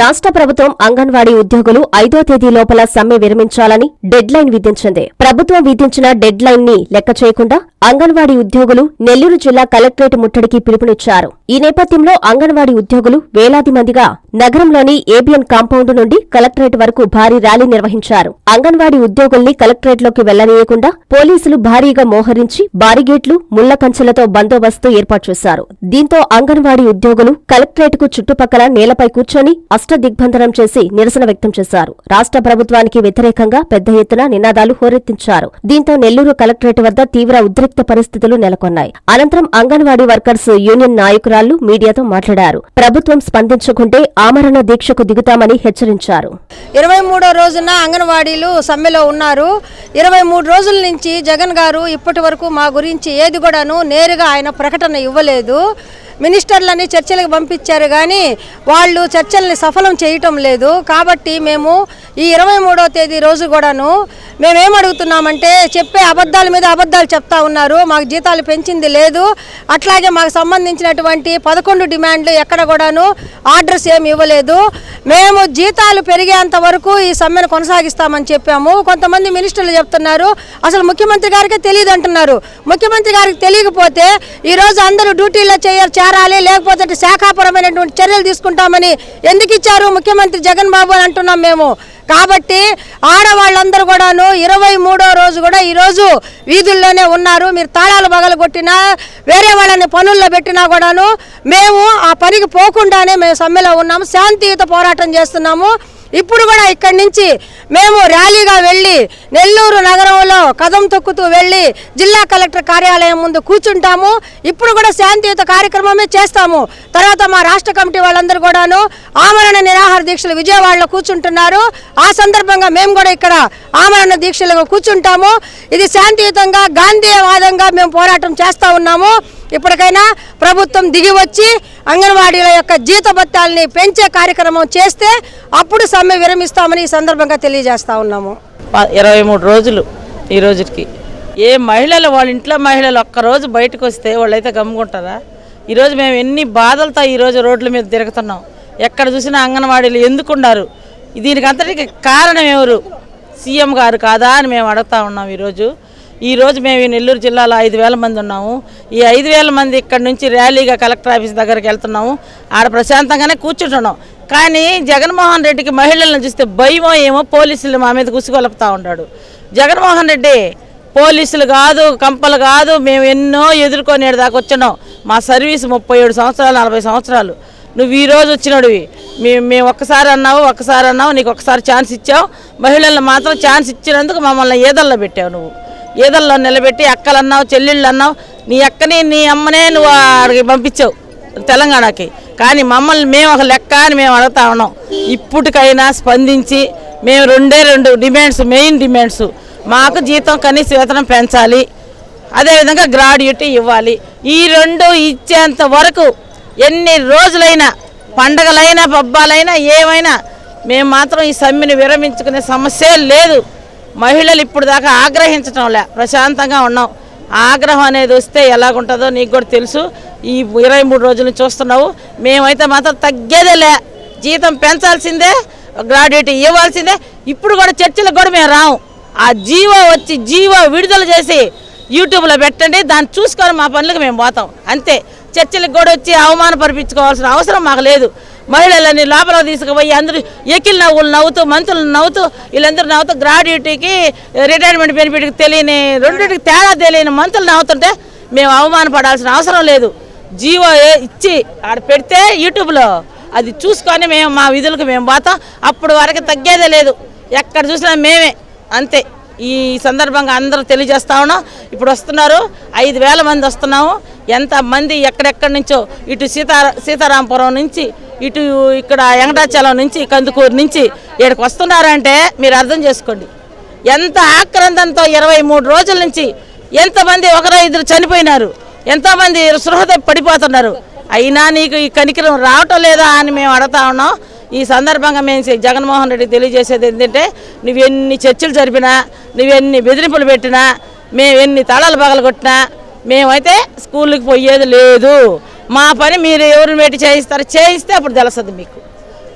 రాష్ట్ర ప్రభుత్వం అంగన్వాడీ ఉద్యోగులు ఐదో తేదీ లోపల సమ్మె విరమించాలని డెడ్ లైన్ విధించింది. ప్రభుత్వం విధించిన డెడ్ లైన్ని లెక్క చేయకుండా అంగన్వాడీ ఉద్యోగులు నెల్లూరు జిల్లా కలెక్టరేట్ ముట్టడికి పిలుపునిచ్చారు. ఈ నేపథ్యంలో అంగన్వాడీ ఉద్యోగులు వేలాది మందిగా నగరంలోని ఏబిఎన్ కాంపౌండ్ నుండి కలెక్టరేట్ వరకు భారీ ర్యాలీ నిర్వహించారు. అంగన్వాడీ ఉద్యోగుల్ని కలెక్టరేట్లోకి వెళ్ళనీయకుండా పోలీసులు భారీగా మోహరించి బారిగేట్లు ముళ్ళ కంచెలతో బందోబస్తు ఏర్పాటు చేశారు. దీంతో అంగన్వాడీ ఉద్యోగులు కలెక్టరేట్కు చుట్టుపక్కల నేలపై కూర్చొని దిగ్బంధనం చేసి నిరసన వ్యక్తం చేశారు. రాష్ట్ర ప్రభుత్వానికి వ్యతిరేకంగా పెద్ద ఎత్తున నినాదాలు హోరెత్తించారు. దీంతో నెల్లూరు కలెక్టరేట్ వద్ద తీవ్ర ఉద్రిక్త పరిస్థితులు నెలకొన్నాయి. అనంతరం అంగన్వాడీ వర్కర్స్ యూనియన్ నాయకురాళ్ళు మీడియాతో మాట్లాడారు. ప్రభుత్వం స్పందించకుంటే ఆమరణ దీక్షకు దిగుతామని హెచ్చరించారు. ఇరవై మూడో రోజున అంగన్వాడీలు సమ్మెలో ఉన్నారు. ఇరవై మూడు రోజుల నుంచి జగన్ గారు ఇప్పటి వరకు మా గురించి ఏది కూడాను నేరుగా ఆయన ప్రకటన ఇవ్వలేదు. మినిస్టర్లని చర్చలకు పంపించారు కానీ వాళ్ళు చర్చల్ని సఫలం చేయటం లేదు. కాబట్టి మేము ఈ ఇరవై మూడో తేదీ రోజు కూడాను మేమేం అడుగుతున్నామంటే చెప్పే అబద్ధాల మీద అబద్ధాలు చెప్తా ఉన్నారు. మాకు జీతాలు పెంచింది లేదు. అట్లాగే మాకు సంబంధించినటువంటి పదకొండు డిమాండ్లు ఎక్కడ కూడాను ఆర్డర్స్ ఏమి ఇవ్వలేదు. మేము జీతాలు పెరిగేంత వరకు ఈ సమ్మెను కొనసాగిస్తామని చెప్పాము. కొంతమంది మినిస్టర్లు చెప్తున్నారు. అసలు ముఖ్యమంత్రి గారికే తెలియదు అంటున్నారు ముఖ్యమంత్రి గారికి తెలియకపోతే ఈ రోజు అందరూ డ్యూటీలో చేయాలి చేరాలి లేకపోతే శాఖాపరమైనటువంటి చర్యలు తీసుకుంటామని ఎందుకు ఇచ్చారు ముఖ్యమంత్రి జగన్ బాబు అని అంటున్నాం మేము. కాబట్టి ఆడవాళ్ళందరూ కూడాను ఇరవై మూడో రోజు కూడా ఈరోజు వీధుల్లోనే ఉన్నారు. మీరు తాళాలు బగలు కొట్టినా వేరే వాళ్ళని పనుల్లో పెట్టినా కూడాను మేము ఆ పనికి పోకుండానే మేము సమ్మెలో ఉన్నాము. శాంతియుత పోరాటం చేస్తున్నాము. ఇప్పుడు కూడా ఇక్కడి నుంచి మేము ర్యాలీగా వెళ్ళి నెల్లూరు నగరంలో కదం తొక్కుతూ వెళ్ళి జిల్లా కలెక్టర్ కార్యాలయం ముందు కూర్చుంటాము. ఇప్పుడు కూడా శాంతియుత కార్యక్రమమే చేస్తాము. తర్వాత మా రాష్ట్ర కమిటీ వాళ్ళందరూ కూడాను ఆమరణ నిరాహార దీక్షలు విజయవాడలో కూర్చుంటున్నారు. ఆ సందర్భంగా మేము కూడా ఇక్కడ ఆమరణ దీక్షలుగా కూర్చుంటాము. ఇది శాంతియుతంగా గాంధీవాదంగా మేము పోరాటం చేస్తూ ఉన్నాము. ఇప్పటికైనా ప్రభుత్వం దిగి వచ్చి అంగన్వాడీల యొక్క జీతభత్యాలని పెంచే కార్యక్రమం చేస్తే అప్పుడు సమ్మె విరమిస్తామని ఈ సందర్భంగా తెలియజేస్తా ఉన్నాము. ఇరవై మూడు రోజులు ఈ రోజుకి. ఏ మహిళలు వాళ్ళ ఇంట్లో మహిళలు ఒక్కరోజు బయటకు వస్తే వాళ్ళైతే గమ్ముకుంటారా? ఈరోజు మేము ఎన్ని బాధలతో ఈరోజు రోడ్ల మీద తిరుగుతున్నాం. ఎక్కడ చూసినా అంగన్వాడీలు ఎందుకున్నారు దీనికి అంతటికి కారణం ఎవరు? సీఎం గారు కాదా అని మేము అడుగుతా ఉన్నాం ఈరోజు. ఈరోజు మేము నెల్లూరు జిల్లాలో ఐదు వేల మంది ఉన్నాము. ఈ ఐదు వేల మంది ఇక్కడ నుంచి ర్యాలీగా కలెక్టర్ ఆఫీస్ దగ్గరికి వెళ్తున్నాము. ఆడ ప్రశాంతంగానే కూర్చుంటున్నాం. కానీ జగన్మోహన్ రెడ్డికి మహిళలను చూస్తే భయమో ఏమో పోలీసులు మా మీద కుసిగొలుపుతా ఉంటాడు జగన్మోహన్ రెడ్డి పోలీసులు కాదు కంపలు కాదు మేము ఎన్నో ఎదుర్కొనేడు దాకా వచ్చినాం మా సర్వీస్ ముప్పై ఏడు సంవత్సరాలు నలభై సంవత్సరాలు. నువ్వు ఈ రోజు మేము మేము ఒక్కసారి అన్నావు ఒక్కసారి అన్నావు నీకు ఒకసారి ఛాన్స్ ఇచ్చావు. మహిళలను మాత్రం ఛాన్స్ ఇచ్చినందుకు మమ్మల్ని ఏదల్లో పెట్టావు నువ్వు? ఏదల్లో నిలబెట్టి అక్కలన్నావు చెల్లెళ్ళు అన్నావు నీ అక్కని నీ అమ్మనే నువ్వు ఆడికి పంపించావు తెలంగాణకి. కానీ మమ్మల్ని మేము ఒక లెక్క అని మేము అడుగుతా ఉన్నాం. ఇప్పటికైనా స్పందించి మేము రెండే రెండు డిమాండ్స్ మెయిన్ డిమాండ్స్. మాకు జీతం కనీస వేతనం పెంచాలి. అదేవిధంగా గ్రాడ్యుటీ ఇవ్వాలి. ఈ రెండు ఇచ్చేంత వరకు ఎన్ని రోజులైనా పండగలైనా పబ్బాలైనా ఏమైనా మేము మాత్రం ఈ సమ్మెను విరమించుకునే సమస్య లేదు. మహిళలు ఇప్పుడు దాకా ఆగ్రహించడం లే. ప్రశాంతంగా ఉన్నాం. ఆగ్రహం అనేది వస్తే ఎలాగుంటుందో నీకు కూడా తెలుసు. ఈ ఇరవై మూడు రోజులు చూస్తున్నావు. మేమైతే మాత్రం తగ్గేదే లే. జీతం పెంచాల్సిందే గ్రాడ్యుయేట్ ఇవ్వాల్సిందే. ఇప్పుడు కూడా చర్చలకు కూడా మేము రాము ఆ జీవో వచ్చి జీవో విడుదల చేసి యూట్యూబ్లో పెట్టండి. దాన్ని చూసుకొని మా పనులకు మేము పోతాం. అంతే. చర్చలకు కూడా వచ్చి అవమానపరిపించుకోవాల్సిన అవసరం మాకు లేదు. మహిళలని లోపల తీసుకుపోయి అందరూ ఎకిల్ నవ్వులు నవ్వుతూ మంత్రులు నవ్వుతూ వీళ్ళందరూ నవ్వుతూ గ్రాడ్యుయేటీకి రిటైర్మెంట్ బెనిఫిట్కి తెలియని రెండింటికి తేడా తెలియని మంత్రులు నవ్వుతుంటే మేము అవమానపడాల్సిన అవసరం లేదు. జీవో ఇచ్చి ఆడ పెడితే యూట్యూబ్లో అది చూసుకొని మేము మా విధులకు మేము పోతాం. అప్పుడు వరకు తగ్గేదే లేదు. ఎక్కడ చూసినా మేమే. అంతే. ఈ సందర్భంగా అందరూ తెలియజేస్తా ఉన్నాం. ఇప్పుడు వస్తున్నారు. ఐదు వేల మంది వస్తున్నాము. ఎంతమంది ఎక్కడెక్కడి నుంచో? ఇటు సీతారా సీతారాంపురం నుంచి ఇటు ఇక్కడ వెంకటాచలం నుంచి కందుకూరు నుంచి ఇక్కడికి వస్తున్నారంటే మీరు అర్థం చేసుకోండి. ఎంత ఆక్రందంతో ఇరవై మూడు రోజుల నుంచి ఎంతమంది ఒకరో ఇద్దరు చనిపోయినారు ఎంతోమంది సృహత పడిపోతున్నారు. అయినా నీకు ఈ కనికరం రావటం లేదా అని మేము అడుగుతా ఉన్నాం. ఈ సందర్భంగా మేము జగన్మోహన్ రెడ్డి తెలియజేసేది ఏంటంటే నువ్వెన్ని చర్చలు జరిపినా నువ్వెన్ని బెదిరింపులు పెట్టినా మేము ఎన్ని తళాలు పగలగొట్టినా మేమైతే స్కూల్కి పోయేది లేదు. మా పని మీరు ఎవరిని పెట్టి చేయిస్తారు చేయిస్తే అప్పుడు తెలుస్తుంది మీకు.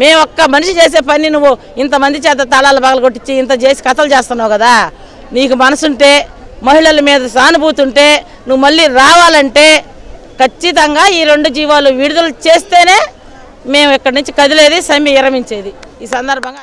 మేము ఒక్క మనిషి చేసే పని నువ్వు ఇంతమంది చేత తాళాలు పగలు కొట్టించి ఇంత చేసి కథలు చేస్తున్నావు కదా. నీకు మనసుంటే మహిళల మీద సానుభూతి ఉంటే నువ్వు మళ్ళీ రావాలంటే ఖచ్చితంగా ఈ రెండు జీవాలు విడుదల చేస్తేనే మేము ఇక్కడి నుంచి కదిలేది సమ్మె విరమించేది. ఈ సందర్భంగా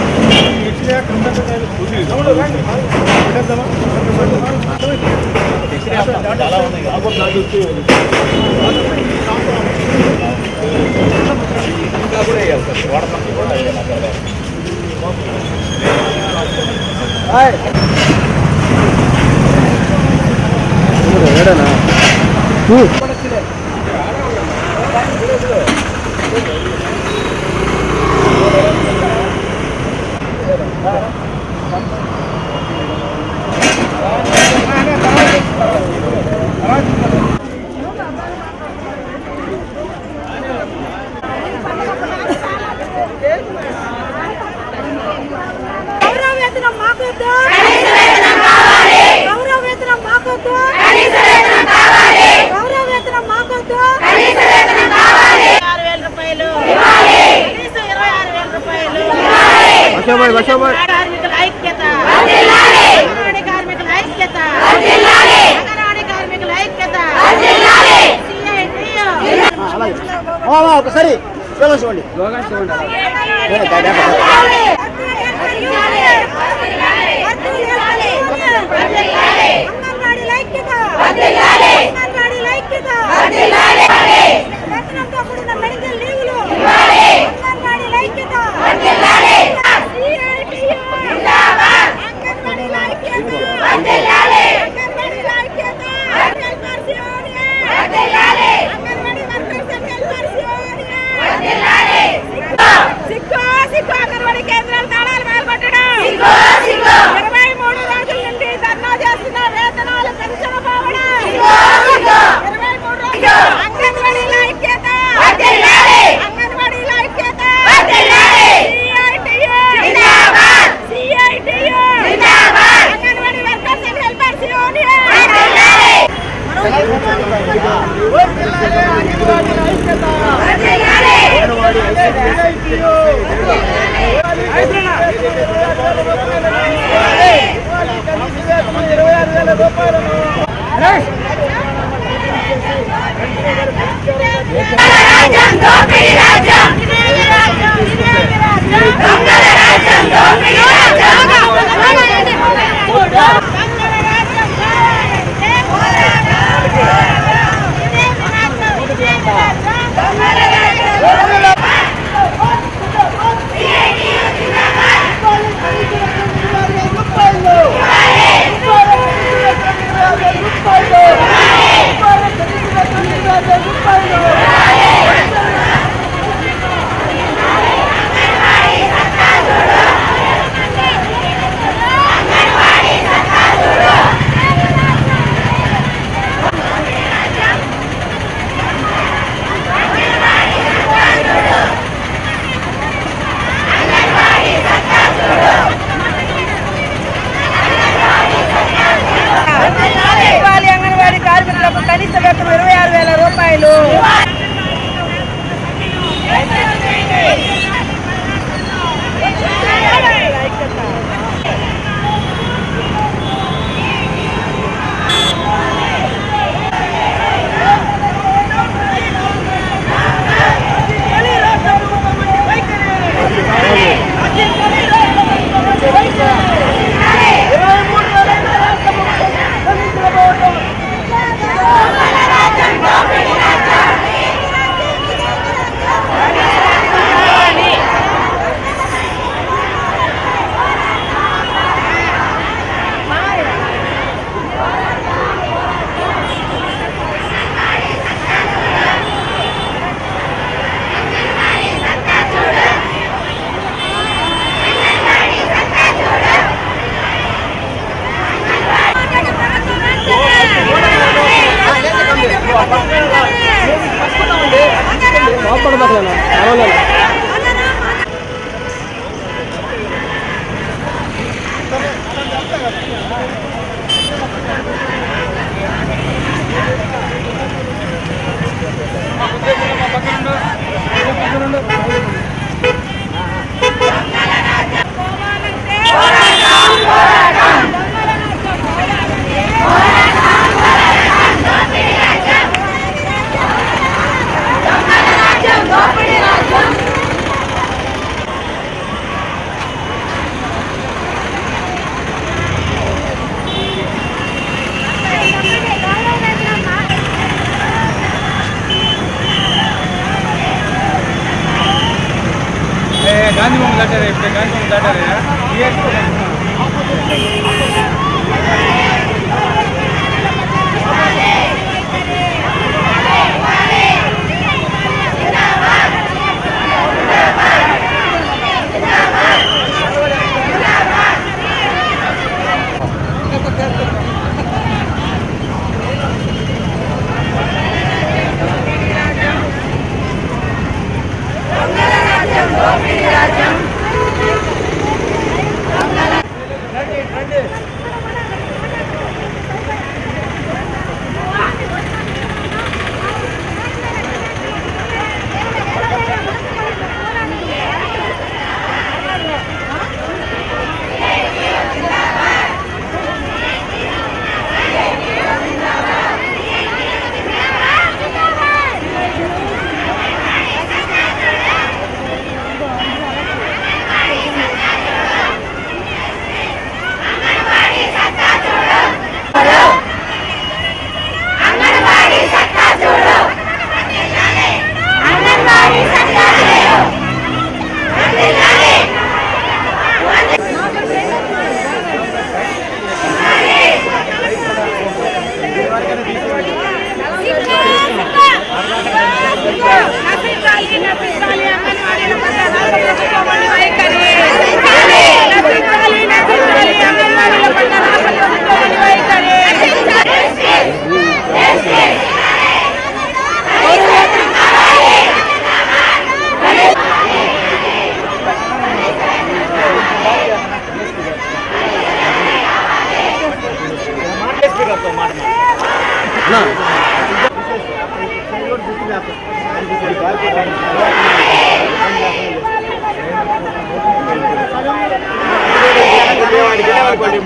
గౌరవ ఒకసారి ఫేమస్ ఇవ్వండి అంగన్వాడీ ఐక్యత అంగన్వాడీ ఐక్యత వేతనంతో కూడిన మెడికల్ లీవులు అంగన్వాడీ ఐక్యత CITU. అంగన్వాడీ ఐక్యత అంగన్వాడీ ఐక్యత helpers union Anganwadi workers and helpers union సిగ్గు సిగ్గు అంగన్వాడీ కేంద్రాలు తాళాలు మేల్కొట్టడం ఇరవై మూడు రోజుల నుండి ధర్నా చేస్తున్న వేతనాలు పెంచిన పోవడం ఇరవై మూడు రోజులు అంగన్వాడీల ఐక్యత అంగన్వాడీల ఐక్యత CITU. CITU. Anganwadi workers and helpers union రాజ్యం galera.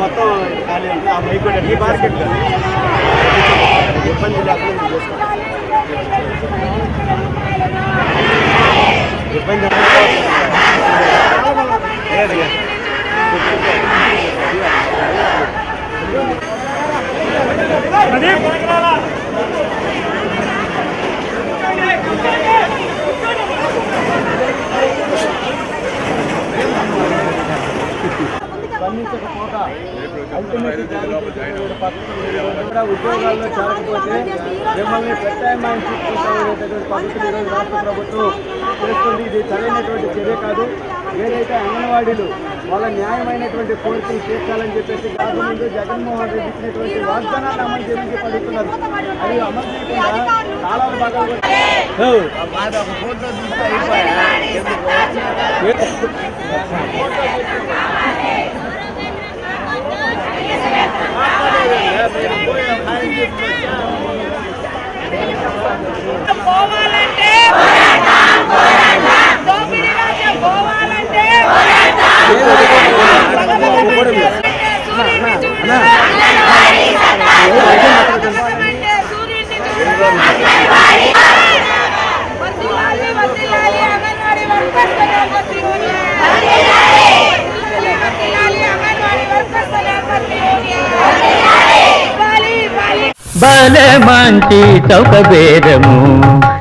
మొత్తం ఖాళీ ఉంది. ఆ మైక్ కూడా ఈ బాస్కెట్ ఇబ్బంది లేకుండా. ఇబ్బంది లేదు. ఉద్యోగాల్లో చేరకపోతే మిమ్మల్ని ప్రత్యామ్నాయం చూసుకుంటామనేటటువంటి పద్ధతులు ఈరోజు రాష్ట్ర ప్రభుత్వం చేస్తుంది. ఇది సరైనటువంటి చర్య కాదు. ఏదైతే అంగన్వాడీలు వాళ్ళ న్యాయమైనటువంటి కోరికలు తీర్చాలని చెప్పేసి కాదు ముందు జగన్మోహన్ రెడ్డి ఇచ్చినటువంటి వాగ్దానాన్ని అమలు చేయమని పడుతున్నారు అది అమలు చేయకుండా చాలా భాగాలు పోవాలంటే పోవాలంటే వర్ధిల్లాలి, వర్ధిల్లాలి, అంగన్వాడీ బేరము